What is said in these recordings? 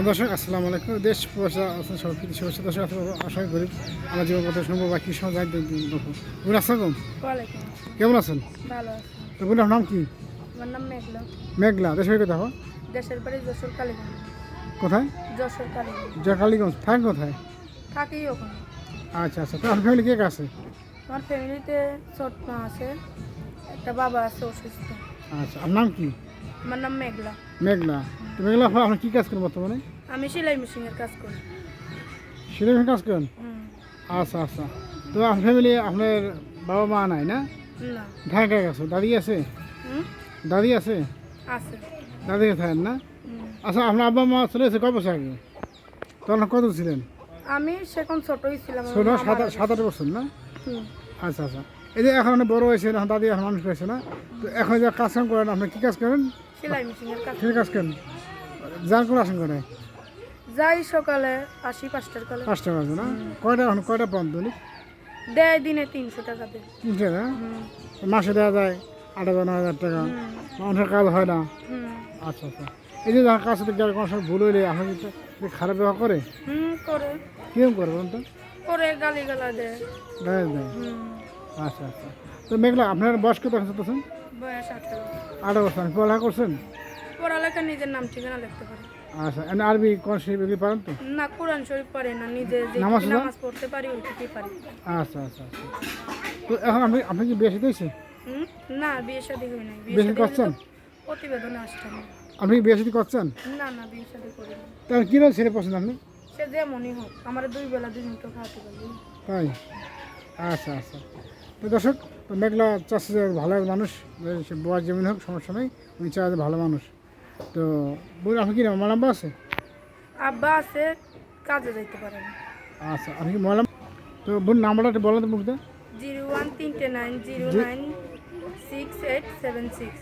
দর্শক আসসালামু আলাইকুম। দেশ আছেন সব কিছু শুভেচ্ছা দর্শক আশা করি আমরা জীবন কথা শুনব বা কী সময় যাই দেখব গুণ আসসালাম কেমন আছেন? ভালো আছি। তো বোন নাম কি? আমার নাম মেঘলা। মেঘলা দেশের কোথায় হো? দেশের বাড়ি যশোর কালীগঞ্জ। কোথায়? যশোর কালীগঞ্জ। জয়কালীগঞ্জ থাকেন কোথায়? থাকি ওখানে। আচ্ছা আচ্ছা। তো আপনার ফ্যামিলি কে কে আছে? আমার ফ্যামিলিতে ছোট মা আছে একটা বাবা আছে অসুস্থ। আচ্ছা আপনার নাম কি? আমার নাম মেঘলা। মেঘলা। তো মেঘলা ভাই আপনি কী কাজ করেন বর্তমানে? আমি সেলাই মেশিনের কাজ করি। সিলেমে কাজ করেন? আচ্ছা আচ্ছা। তো আপনার ফ্যামিলি আপনার বাবা মা নাই না? না। ঢাকা আছে। দাদি আছে? দাদি আছে? আছে। দাদি থাকেন না? আচ্ছা আপনার আব্বা মা চলে এসে কয় বছর আগে? তখন কত ছিলেন? আমি সেখন ছোটই ছিলাম ছোট সাত আট বছর না? আচ্ছা আচ্ছা। এই যে এখন বড় হয়েছে এখন দাদি এখন মানুষ হয়েছে না? তো এখন যে কাজ কাম করেন আপনি কী কাজ করেন? সেলাই মেশিনের কাজ কী কাজ করেন যার করে আসেন করে যাই সকালে আসি পাঁচটার কালে। পাঁচটা বাজে না? কয়টা এখন কয়টা তুমি দেয় দিনে তিনশো টাকা দেয়। না? হুম, মাসে দেওয়া যায় আট হাজার নয় হাজার টাকা। মানুষের কাজ হয় না? আচ্ছা আচ্ছা। এই যে যার কাজ সাথে যার কোনো সময় ভুল হইলে কি খারাপ ব্যবহার করে? হুম, করে। কীরকম করে বলুন তো করে গালি গালা দেয়? গায়ে দেয় আচ্ছা আচ্ছা। তো মেঘলা আপনার বয়স কত এখন চলতেছেন বয়স আঠারো। বছর আপনি পড়ালেখা করছেন? পড়ালেখা নিজের নাম ঠিকানা লিখতে পারে। আচ্ছা এমনি আরবি কোন শরীফ এগুলি পারেন তো? না কোরআন শরীফ পারে না নিজে যে নামাজ নামাজ পড়তে পারি ওইটুকুই পারি। আচ্ছা আচ্ছা আচ্ছা। তো এখন আপনি আপনি কি বিয়ে হয়েছে? না বিয়ে শাদী হয় নাই। বিয়ে শাদী করছেন? প্রতিবেদনে আসতে আপনি কি বিয়ে সাথে করছেন? না না বিয়ে শাদী করি না তাহলে কীরকম ছেলে পছন্দ আপনি? সে যেমনই হোক আমার দুই বেলা দুই মুঠো খাওয়াতে পারবি। তাই? আচ্ছা আচ্ছা। দর্শক মেঘলা চাষে ভালো মানুষ সে বয়স যেমন হোক সমস্যা নেই উনি যে ভালো মানুষ। তো বলুন আপনি কি আমার নাম্বার আছে? আব্বা আছে কাজে যাইতে পারেন আচ্ছা আপনি কি মহিলা তো বোন নাম্বারটা একটু বলেন তো মুখতে জিরো ওয়ান তিনটে nine zero nine six eight seven six.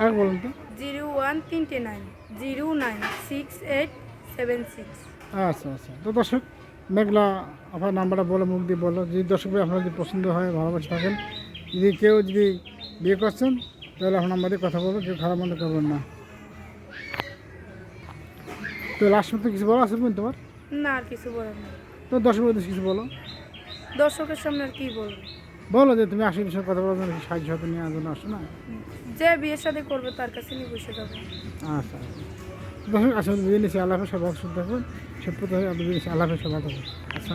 আর বলুন তো। জিরো ওয়ান তিনটে nine zero nine six eight seven six. আচ্ছা আচ্ছা। তো দর্শক মেঘলা আপনার নাম্বারটা বলো মুখ দিয়ে বলো। যদি দর্শক আপনার যদি পছন্দ হয় ভালোবাসে থাকেন যদি কেউ যদি বিয়ে করছেন তাহলে আপনার নাম্বার দিয়ে কথা বলবেন কেউ খারাপ মন্দ করবেন না। তো লাস্ট মতো কিছু বলো আছে বোন তোমার? না আর কিছু বলার নেই। তো দর্শক উদ্দেশ্যে কিছু বলো। দর্শকের সামনে আর কি বলব? বলো যে তুমি আসলে বিষয়ে কথা জন্য সাহায্য হাতে নিয়ে জন্য আসো না। যে বিয়ের শাদী করবে তার কাছে নিয়ে বসে যাবে। আচ্ছা আচ্ছা। আসলে বিয়ে নিচ্ছি, আল্লাহ হাফেজ সব সুস্থ সব প্রথমে আপনি বিয়ে নিচ্ছি, আল্লাহ হাফেজ সব ভালো থাকবেন আচ্ছা